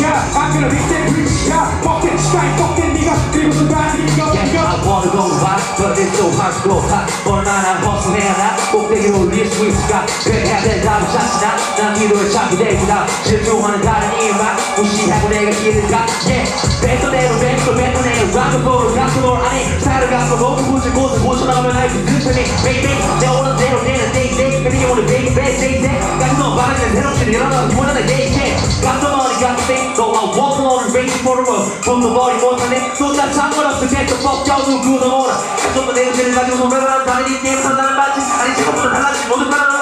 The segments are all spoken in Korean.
yeah I'm gonna make that bitch yeah Fuck that sky fuck that nigga 그리고 순간 이거 이거 I wanna go high, but it's so hard to go high. 얼마나 허술해야 나 꼭대기로 올릴 수 있을까? 그래야 될 답은 찾지나 난 기도에 참게 되구나 실종하는 다른 이유만 무시하고 내가 길을 가 Yeah, 뱉고 뱉던 대로 락을 가서 뭘 아니 살아가서 모든 곳을 벗어나면 알고 그처니 Baby, 내 오는 대로 내는 day day 그리고 오늘 baby day day 같은 너 바라는 실 일어나 wanna day yeah 깜짝 머리 같은 너 I walk alone and racing for the world. 좀더 머리 못하네. 또다 상관없어. 계속 뻑겨 누구도 몰라 좀더 내용들을 가지고 노래를 하는 다른 이 게임 한다는 바지 아니 지금부터 달라진 모든 다지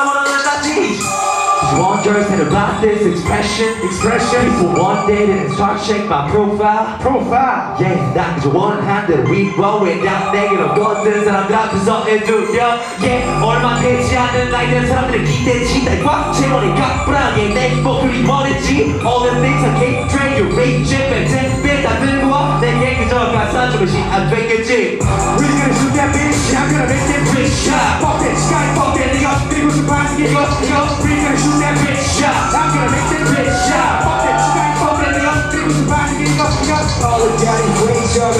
Just wonders and about this expression expression For one day then start shake my profile Profile Yeah, 난 그저 원한 대로 위로해 난 내게로 걷는 사람들 앞에서 해두려 Yeah, 얼마 되지 않은 나이 든 사람들의 기대 진달 꽉 채워내 가뿐하게 내 목소리 원했지 All the things I can't train you reach it 뱉은 뱉다 들고 와 내게 그저 가사 주것이 안 되겠지 We're gonna shoot that bitch I'm gonna make that bitch yeah daddy praise you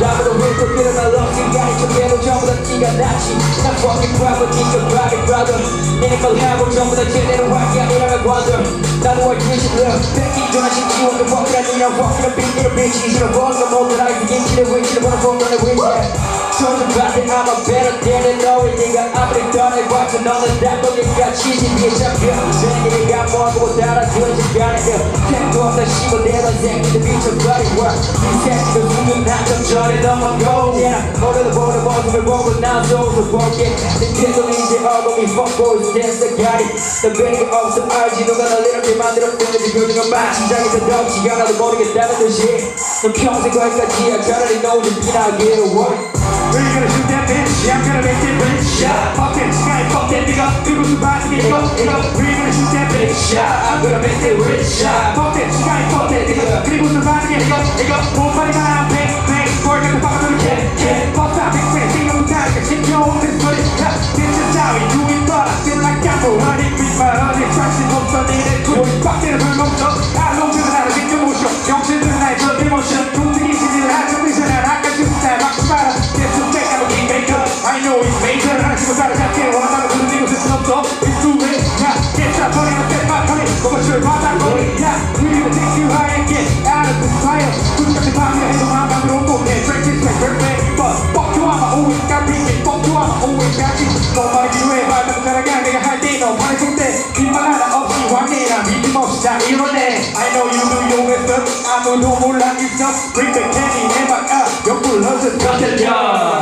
나보다 그런 말 없지 가니 그대로 전부 다 티가 나지 난 bravo 니가 brother brother 내내 걸 하고 전부 다 제대로 할게 아니라면 관둬 나도 알 그릇이 늘 뺏기 전화 심지원 그 walking 아니라 walking a beat 이런 bitch 이런 버는 거 모두 날 비긴치를 위치를 보는 폰돈의 위치 소중 받은 I'm a better than it 너의 네가 아무리 떠나봤자 너는 다 거기가 치즈비에 잡혀 생일이가 뭐고 달아주는 시간 인데 택도 없는 시골대로 생기도 미쳐버리고 이 새끼도 숨은 한점 전에 yeah 오늘도 보는 모습을 보고 난 소스 볼게 내 계속 이제 얼굴이 fuck boys dance the guy 너 배는 없어 알지 누가 날 이렇게 만들었는지 그중은 막 심장에서 덮지 않아도 모르겠다는 듯이 넌 평생 거기까지야 차라리 너 오지 비나게 work We're gonna shoot that bitch, yeah, I'm gonna make that bitch, yeah. Fuck that sky, fuck that nigga, 그리고 순간 이거 이거. We're gonna shoot that bitch, yeah, I'm gonna make that rich, yeah. Fuck 다 이뤄내. I know you do your best, 아무도 몰라 있어. Bring the candy, 내말 아, 옆불러서 던져.